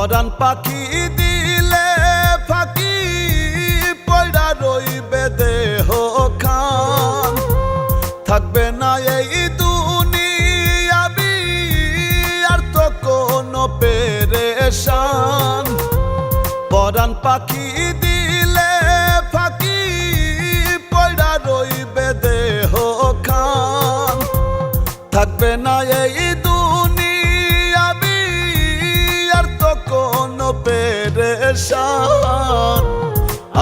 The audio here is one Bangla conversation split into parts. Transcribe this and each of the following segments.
পরাণ পাখি দিলে ফাঁকি পয়ডা রইবে দেহ খান। থাকবে না এই দুনিয়াবি আর তো কোনো পেরেশান। পরাণ পাখি দিলে ফাঁকি পয়ডা রইবে দেহ খান। থাকবে না এই পেরেশান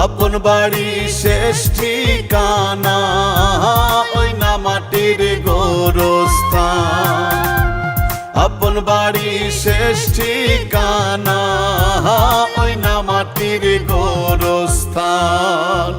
আপন বাড়ি শেষ ঠিকানা, ওই না মাটির গোরস্থান। আপন বাড়ি শেষ ঠিকানা, ওই না মাটির গোরস্থান।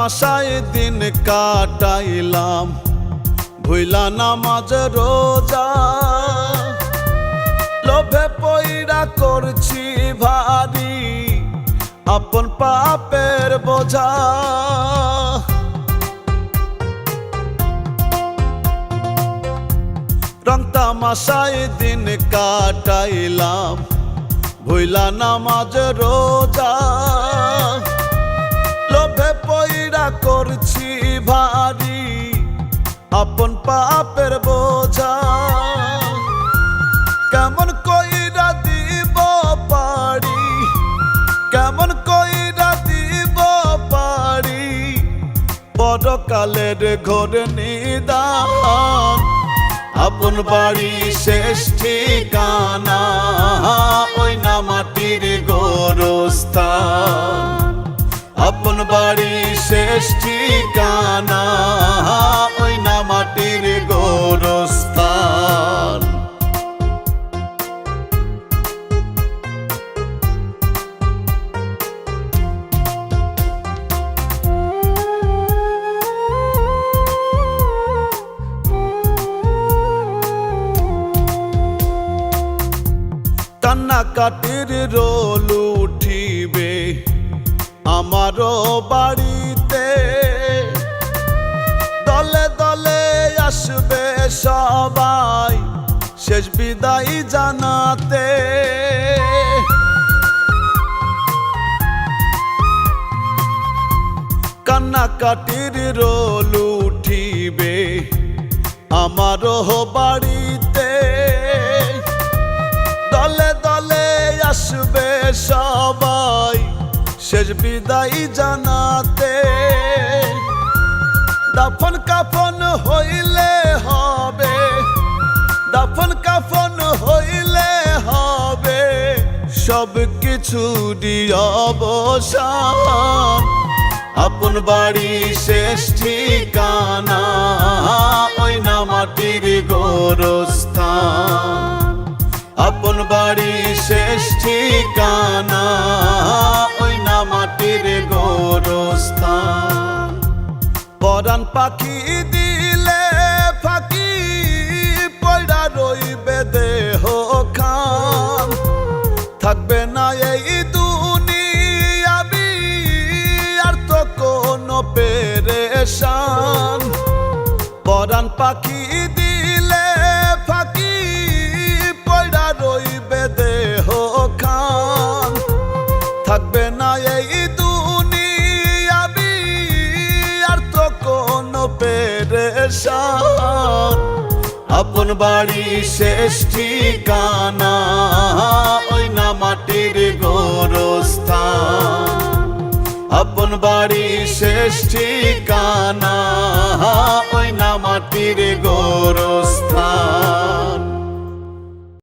তামাশায় দিন কাটাইলাম, ভুইলা নামাজ রোজা। লোভে পইরা করছি ভারী, আপন পাপের বোঝা। রং তামাশায় দিন কাটাইলাম, ভুইলা নামাজ রোজা। করছি ভারী, আপন পাপের বোঝা। কেমন কইরা দিব পারি, কেমন কইরা দিব পারি, পরকালের ঘোর নিদান, আপন বাড়ি শেষ ঠিকানা, ওই না মাটির গোরস্থান। আপন বাড়ি শেষ ঠিকানা ওই না মাটির গোরস্থান। কান্না কাটির রোল উঠিবে আমারও বাড়িতে আসবে সবাই। শেষ বিদায় জানাতে। কান্নাকাটির রোল উঠিবে আমারও বাড়িতে। দলে দলে আসবে সবাই। শেষ বিদায় জানাতে। দাফন কাফন হইলে হবে। দাফন কাফন হইলে হবে। সব কিছু অবসান। আপন বাড়ি শেষ ঠিকানা, ওই না মাটির গোরস্থান। আপন বাড়ি শেষ ঠিকানা পরাণ পাখি দিলে ফাঁকি পয়ডা রইবে দেহ খান। থাকবে না এই দুনিয়াবি আর তো কোনো পেরেশান। পরাণ পাখি পেরেশান আপন বাড়ি শেষ ঠিকানা ওই না মাটির গোরস্থান আপন বাড়ি শেষ ঠিকানা ওই না মাটির গোরস্থান